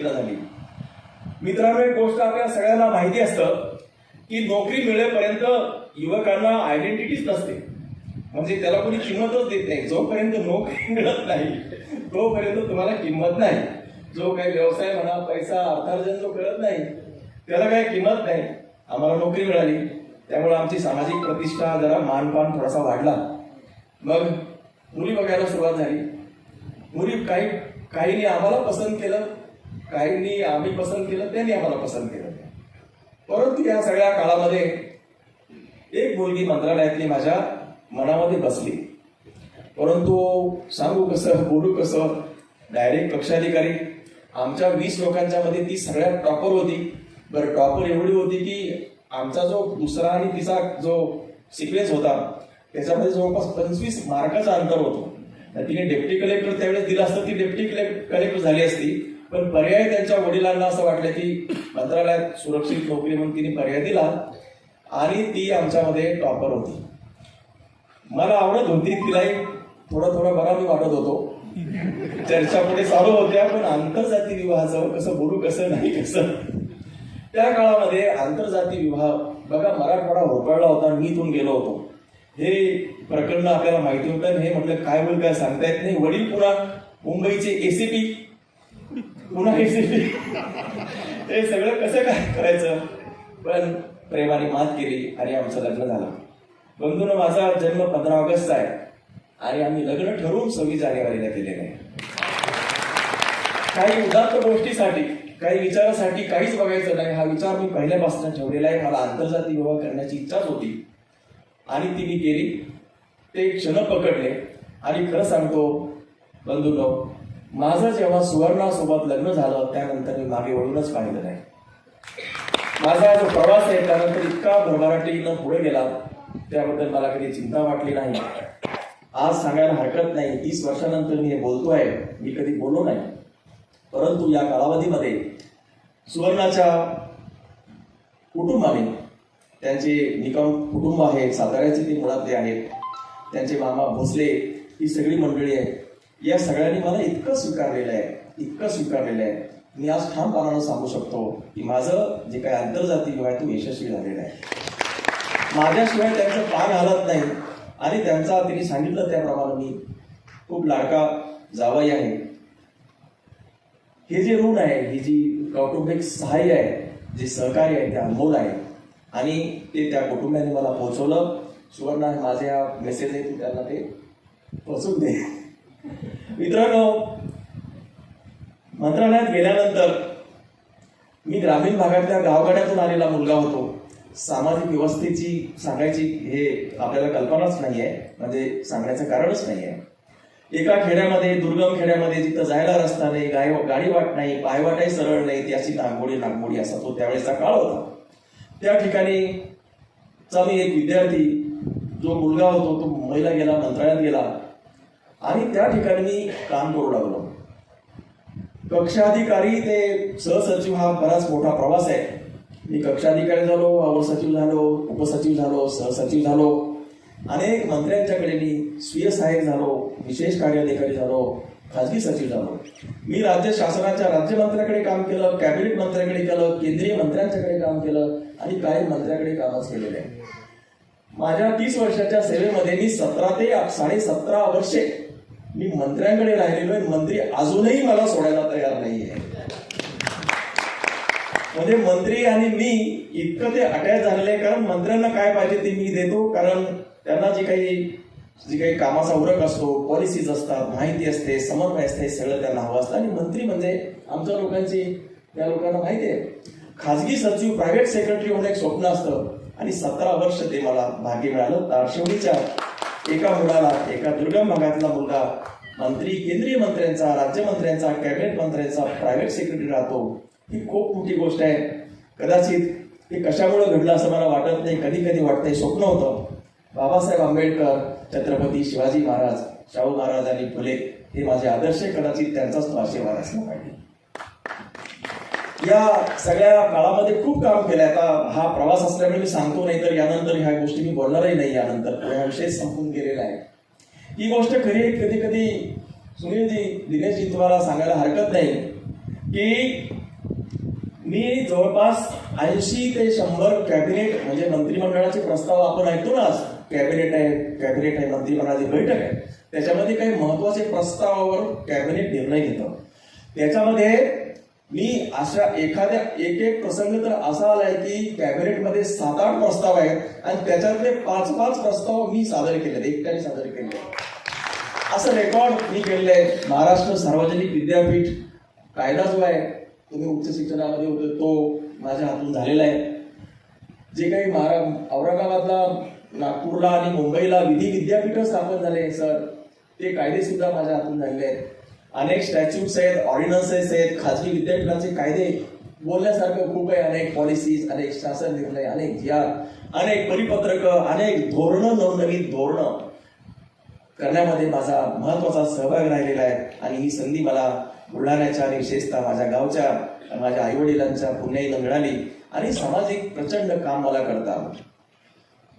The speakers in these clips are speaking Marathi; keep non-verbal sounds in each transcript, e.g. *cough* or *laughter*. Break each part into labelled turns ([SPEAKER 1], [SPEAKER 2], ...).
[SPEAKER 1] झाली. मित्रांनो एक गोष्ट आपल्या सगळ्यांना माहिती असतं की नोकरी मिळेपर्यंत युवकांना आयडेंटिटीच नसते. म्हणजे त्याला कोणी किंमतच देत नाही. जोपर्यंत नोकरी *laughs* मिळत नाही तोपर्यंत तुम्हाला किंमत नाही. जो काही व्यवसाय म्हणा पैसा अर्थार्जन जो करत नाही त्याला काही किंमत नाही. आम्हाला नोकरी मिळाली. त्यामुळे आमची सामाजिक प्रतिष्ठा जरा मानपान थोडासा वाढला. मग मुली बघायला सुरुवात झाली. मुली काही काहीने आम्हाला पसंत केलं. काहींनी आम्ही पसंत केलं त्यांनी आम्हाला पसंत केलं. परंतु या सगळ्या काळामध्ये एक मुलगी मंत्रालयातली माझ्या मनामध्ये बसली. परंतु सांगू कसं बोलू कसं डायरेक्ट कक्षाधिकारी आमच्या वीस लोकांच्या मध्ये ती सगळ्यात टॉपर होती. बरं टॉपर एवढी होती की आमचा जो दुसरा आणि तिचा जो सिक्वेन्स होता त्याच्यामध्ये जवळपास पंचवीस मार्काचं अंतर होतं. तिने डेप्टी कलेक्टर त्यावेळेस दिलं असतं ती डेप्टी कलेक्टर झाली असती. पण पर्याय त्यांच्या वडिलांना असं वाटलं की मंत्रालयात सुरक्षित नोकरी म्हणून तिने पर्याय दिला आणि ती आमच्यामध्ये टॉपर होती. मला आवडत होती तिलाही थोडं थोडं बरा मी वाटत होतो. चर्चा पुढे चालू होत्या पण आंतरजाती विवाहाचं कसं बोलू कसं नाही कसं. त्या काळामध्ये आंतरजाती विवाह बघा मराठवाडा होरपळला होता मी इथून गेलो होतो. हे प्रकरण आपल्याला माहिती होतं आणि हे म्हटलं काय होईल काय सांगता येत नाही. वडील पुन्हा मुंबईचे एसीपी पुन्हा एसीपी हे सगळं कसं काय करायचं? पण प्रेमाने मात केली आणि आमचं लग्न झालं. बंधून माझा जन्म पंधरा ऑगस्टचा आहे. आणि आम्ही लग्न ठरवून सव्वीस जानेवारीला केलेलं आहे. काही उदात्त गोष्टीसाठी काही विचारासाठी काहीच बघायचं नाही. हा विचार मी पहिल्यापासून ठेवलेला आहे. मला आंतरजातीय विवाह करण्याची इच्छाच होती. आणि ती मी केली. ते क्षण पकडले. आणि खरं सांगतो बंधूनो माझं जेव्हा सुवर्णासोबत लग्न झालं त्यानंतर मी मागे वळूनच पाहिलं नाही. माझा जो प्रवास आहे त्यानंतर इतका भरभराटीनं पुढे गेला त्याबद्दल मला कधी चिंता वाटली नाही. आज सांगायला हरकत नाही तीस वर्षानंतर मी हे बोलतोय मी कधी बोललो नाही. परंतु या कालावधीमध्ये सुवर्णाच्या कुटुंबाने त्यांचे निकम कुटुंब आहे साताऱ्याचे ते मुळातले आहेत त्यांचे मामा भोसले ही सगळी मंडळी आहे या सगळ्यांनी मला इतकं स्वीकारलेलं आहे इतकं स्वीकारलेलं आहे. मी आज ठामपणानं सांगू शकतो की माझं जे काही आंतरजाती विवाह तो यशस्वी झालेला आहे. माझ्याशिवाय त्यांचं पान हलत नाही. आणि त्यांचा त्यांनी सांगितलं त्याप्रमाणे मी खूप लाडका जावाई आहे. हे जे ऋण आहे ही जी कौटुंबिक सहाय्य आहे जे सहकार्य आहे ते अनमोल आहे. आणि ते त्या कुटुंबाने मला पोहोचवलं. सुवर्ण माझे हा मेसेज आहे तू त्यांना ते पोचून दे. मित्रांनो मंत्रालयात गेल्यानंतर मी ग्रामीण भागातल्या गावगाड्यातून आलेला मुलगा होतो. सामाजिक व्यवस्थेची सांगायची हे आपल्याला कल्पनाच नाही आहे म्हणजे सांगण्याचं कारणच नाही आहे एका खेड्यामध्ये दुर्गम खेड्यामध्ये जिथं जायला रस्ता नाही गाय गाडी वाट नाही पायवाटाही सरळ नाही त्याची नागमोडी नागमोडी असा तो त्यावेळेचा काळ होता. त्या ठिकाणी चा मी एक विद्यार्थी जो मुलगा होतो तो मुंबईला गेला मंत्रालयात गेला. आणि त्या ठिकाणी मी काम करू लागलो. कक्षाधिकारी ते सहसचिव हा बराच मोठा प्रवास आहे. मी कक्षाधिकारी झालो अवर सचिव झालो उपसचिव झालो सहसचिव झालो. अनेक मंत्र्यांच्याकडे मी स्वीय सहाय्यक झालो विशेष कार्याधिकारी झालो खाजगी सचिव झालो. मी राज्य शासनाच्या राज्यमंत्र्याकडे काम केलं कॅबिनेट मंत्र्याकडे केलं केंद्रीय मंत्र्यांच्याकडे काम केलं आणि काही मंत्र्याकडे कामच केलेलं आहे. माझ्या तीस वर्षाच्या सेवेमध्ये मी सतरा ते साडे सतरा वर्षे मी मंत्र्यांकडे राहिलेलो आहे. मंत्री अजूनही मला सोडायला तयार नाही आहे म्हणजे मंत्री आणि मी इतकं ते अटॅच झालेलं आहे. कारण मंत्र्यांना काय पाहिजे ते मी देतो. कारण त्यांना जी काही जी काही कामाचा उरक असतो पॉलिसीज असतात माहिती असते समन्वय असते सगळं त्यांना हवं असतं. आणि मंत्री म्हणजे आमच्या लोकांची त्या लोकांना माहिती आहे. खाजगी सचिव प्रायव्हेट सेक्रेटरी म्हणून एक स्वप्न असतं. आणि सतरा वर्ष ते मला भाग्य मिळालं. तारशिवडीच्या एका मुलाला एका दुर्गम भागातला मुलगा मंत्री केंद्रीय मंत्र्यांचा राज्यमंत्र्यांचा कॅबिनेट मंत्र्यांचा प्रायव्हेट सेक्रेटरी राहतो. ही खूप मोठी गोष्ट आहे. कदाचित हे कशामुळे घडलं असं मला वाटत नाही. कधी कधी वाटतंय स्वप्न होतं. बाबासाहेब आंबेडकर छत्रपती शिवाजी महाराज शाहू महाराज आणि फुले हे माझे आदर्श कदाचित त्यांचाच तो आशीर्वाद असला पाहिजे. या सगळ्या काळामध्ये खूप काम केलंय. आता हा प्रवास असल्यामुळे मी सांगतो नाही तर यानंतर ह्या गोष्टी मी बोलणारही नाही यानंतर. हा विषय संपून गेलेला आहे. ही गोष्ट खरी कधी कधी सुनीलजी दिनेशजी तुम्हाला सांगायला हरकत नाही की मी जवळपास ऐंशी ते शंभर कॅबिनेट म्हणजे मंत्रिमंडळाचे प्रस्ताव आपण ऐकतो ना कॅबिनेट आहे कॅबिनेट आहे मंत्रिमंडळाची बैठक आहे. त्याच्यामध्ये काही महत्त्वाचे प्रस्तावावर कॅबिनेट निर्णय घेतं. त्याच्यामध्ये मी अशा एखाद्या एक एक प्रसंग तर असा आलाय की कॅबिनेटमध्ये सात आठ प्रस्ताव आहेत आणि त्याच्यातले पाच पाच प्रस्ताव मी सादर केले एकट्याने सादर केले असं रेकॉर्ड मी केलेलं आहे. महाराष्ट्र सार्वजनिक विद्यापीठ कायदा जो आहे तुम्ही उच्च शिक्षणामध्ये होते तो माझ्या हातून झालेला आहे. जे काही महारा औरंगाबादला नागपूरला आणि मुंबईला विधी विद्यापीठ स्थापन झाले सर ते कायदे सुद्धा माझ्या हातून झालेले आहेत. अनेक स्टॅच्यूट्स आहेत ऑर्डिनन्सेस आहेत खाजगी विद्यापीठांचे कायदे बोलण्यासारखं खूप आहे. अनेक पॉलिसीज अनेक शासन निर्णय अनेक जी अनेक परिपत्रक अनेक धोरणं नवनवीन धोरणं करण्यामध्ये माझा महत्त्वाचा सहभाग राहिलेला आहे. आणि ही संधी मला बुलढाण्याच्या आणि विशेषतः माझ्या गावच्या माझ्या आईवडिलांच्या पुण्याईनं मिळाली आणि सामाजिक प्रचंड काम मला करता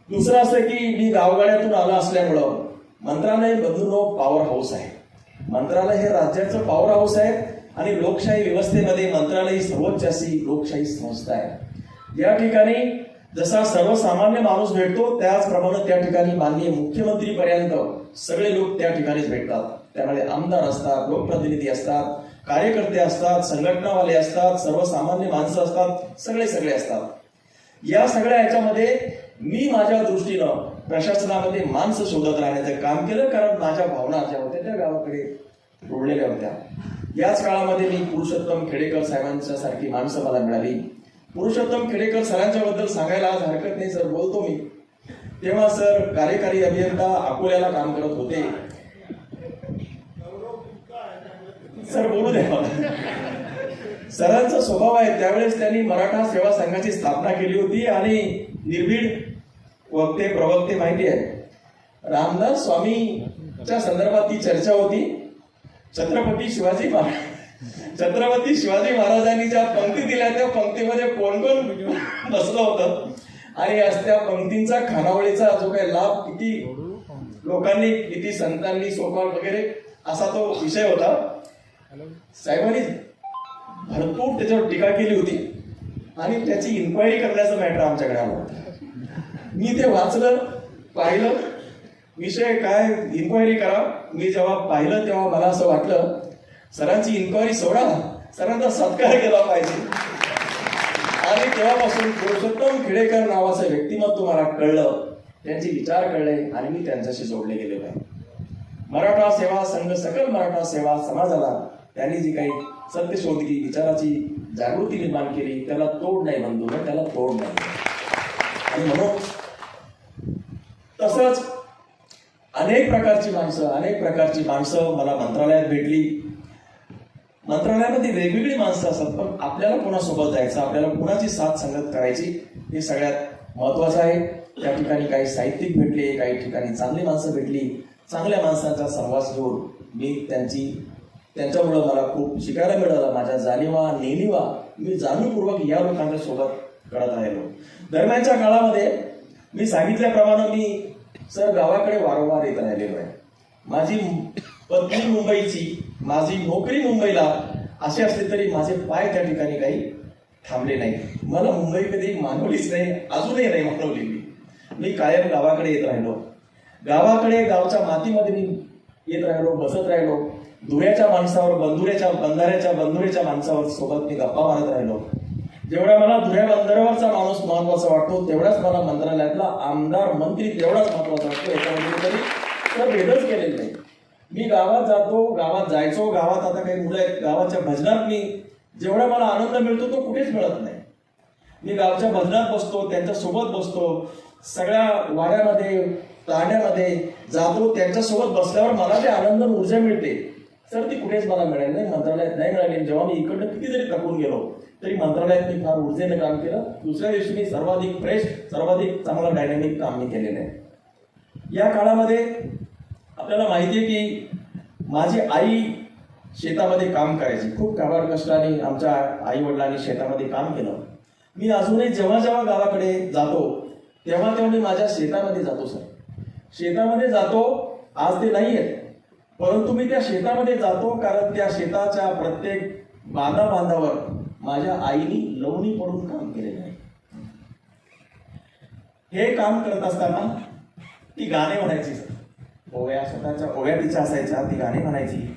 [SPEAKER 1] दुसरं असं की मी गावगाड्यातून आला असल्यामुळं मंत्रालय बदलून पॉवर हाऊस आहे. मंत्रालय हे राज्याचं पॉवर हाऊस आहे आणि लोकशाही व्यवस्थेमध्ये मंत्रालय ही सर्वोच्च अशी लोकशाही संस्था आहे. या ठिकाणी जसा सर्वसामान्य माणूस भेटतो त्याचप्रमाणे त्या ठिकाणी माननीय मुख्यमंत्रीपर्यंत सगळे लोक त्या ठिकाणीच भेटतात. त्यामध्ये आमदार असतात लोकप्रतिनिधी असतात कार्यकर्ते असतात संघटनावाले असतात सर्वसामान्य माणसं असतात सगळे सगळे असतात. या सगळ्या याच्यामध्ये मी माझ्या दृष्टीनं प्रशासनामध्ये माणसं शोधत राहण्याचं काम केलं कारण माझ्या भावना ज्या त्या गावाकडे रोडलेल्या होत्या? याच काळामध्ये मी पुरुषोत्तम खेडेकर साहेबांच्या सारखी माणसं मला मिळाली. पुरुषोत्तम खेडेकर सरांच्या बद्दल सांगायला आज हरकत नाही सर बोलतो मी. तेव्हा सर कार्यकारी अभियंता अकोल्याला काम करत होते. सर बोलू द्या. सरांचा स्वभाव आहे त्यावेळेस त्यांनी मराठा सेवा संघाची स्थापना केली होती आणि निर्भीड वक्ते प्रवक्ते माहिती आहे. रामदास स्वामी च्या संदर्भात ती चर्चा होती. छत्रपती शिवाजी महाराज छत्रपती शिवाजी महाराजांनी ज्या पंक्ती दिल्या त्या पंक्तीमध्ये कोण कोण बसलं होतं? आणि आज त्या पंक्तींचा खानावळीचा जो काही लाभ किती लोकांनी किती संतांनी सोपा वगैरे असा तो विषय होता. साहेबांनी भरपूर त्याच्यावर टीका केली होती. आणि त्याची इन्क्वायरी करण्याचं मॅटर आमच्याकडे आलं मी ते वाचलं पाहिलं. विषय काय? इन्क्वायरी करा. मी जेव्हा पाहिलं तेव्हा मला असं वाटलं सरांची इन्क्वायरी सोडा सरांचा सत्कार केला पाहिजे. आणि तेव्हापासून पुरुषोत्तम खेडेकर नावाचं व्यक्तिमत्व मला कळलं. त्यांचे विचार कळले आणि मी त्यांच्याशी जोडले गेलेलो आहे मराठा सेवा संघ सकल मराठा सेवा समाजाला त्यांनी जी काही सत्य शोधली विचाराची जागृती निर्माण केली त्याला तोड नाही बंधू त्याला तोड नाही. आणि म्हणून तसंच अनेक प्रकारची माणसं अनेक प्रकारची माणसं मला मंत्रालयात भेटली. मंत्रालयामध्ये वेगवेगळी माणसं असतात पण आपल्याला कोणासोबत जायचं आपल्याला कोणाची साथ संगत करायची हे सगळ्यात महत्वाचं आहे. त्या ठिकाणी काही साहित्यिक भेटले काही ठिकाणी चांगली माणसं भेटली. चांगल्या माणसांचा सहवास घेऊन मी त्यांची त्यांच्यामुळं मला खूप शिकायला मिळालं. माझ्या जाणीवा नेणीवा मी जाणीवपूर्वक या लोकांच्या सोबत करत राहिलो. दरम्यानच्या काळामध्ये मी सांगितल्याप्रमाणे मी सर गावाकडे वारंवार येत राहिलेलो आहे. माझी पत्नी मुंबईची माझी नोकरी मुंबईला असे असले तरी माझे पाय त्या ठिकाणी काही थांबले नाही मला मुंबई कधी मानवलीच नाही अजूनही नाही मानवली मी. मी कायम गावाकडे येत राहिलो. गावाकडे गावच्या मातीमध्ये मी येत राहिलो बसत राहिलो. धुळ्याच्या माणसावर बंधुऱ्याच्या बंधाऱ्याच्या बंधुऱ्याच्या माणसावर सोबत मी गप्पा मारत राहिलो. जेवढा मला धुळे बंदरावरचा माणूस महत्त्वाचा वाटतो तेवढाच मला मंत्रालयातला आमदार मंत्री तेवढाच महत्त्वाचा वाटतो. याच्यामध्ये तरी तर भेदच केलेलं नाही. मी गावात जातो गावात जायचो गावात आता काही मुलं आहेत गावाच्या भजनात मी जेवढा मला आनंद मिळतो तो कुठेच मिळत नाही. मी गावच्या भजनात बसतो त्यांच्यासोबत बसतो सगळ्या वाड्यामध्ये ताण्यामध्ये जातो त्यांच्यासोबत बसल्यावर मला जे आनंद ऊर्जा मिळते. तर ती कुठेच मला मिळाली नाही. मंत्रालयात नाही मिळाली. जेव्हा मी इकडनं किती जरी थकून गेलो तरी मंत्रालयात मी फार ऊर्जेनं काम केलं. दुसऱ्या दिवशी मी सर्वाधिक फ्रेश सर्वाधिक चांगलं डायनॅमिक काम मी केलेलं आहे. या काळामध्ये आपल्याला माहिती आहे की माझी आई शेतामध्ये काम करायची. खूप काबाड कष्टाने आमच्या आई वडिलांनी शेतामध्ये काम केलं. मी अजूनही जेव्हा जेव्हा गावाकडे जातो तेव्हा तेव्हा मी माझ्या शेतामध्ये जातो सर. शेतामध्ये जातो आज ते नाही आहेत परंतु मी त्या शेतामध्ये जातो कारण त्या शेताच्या प्रत्येक बांधा बांधावर माझ्या आईनी लवणी पडून काम केलेलं आहे. हे काम करत असताना ती गाणे म्हणायची. सर ओव्या स्वतःच्या ओव्या तिच्या असायच्या ती गाणे म्हणायची.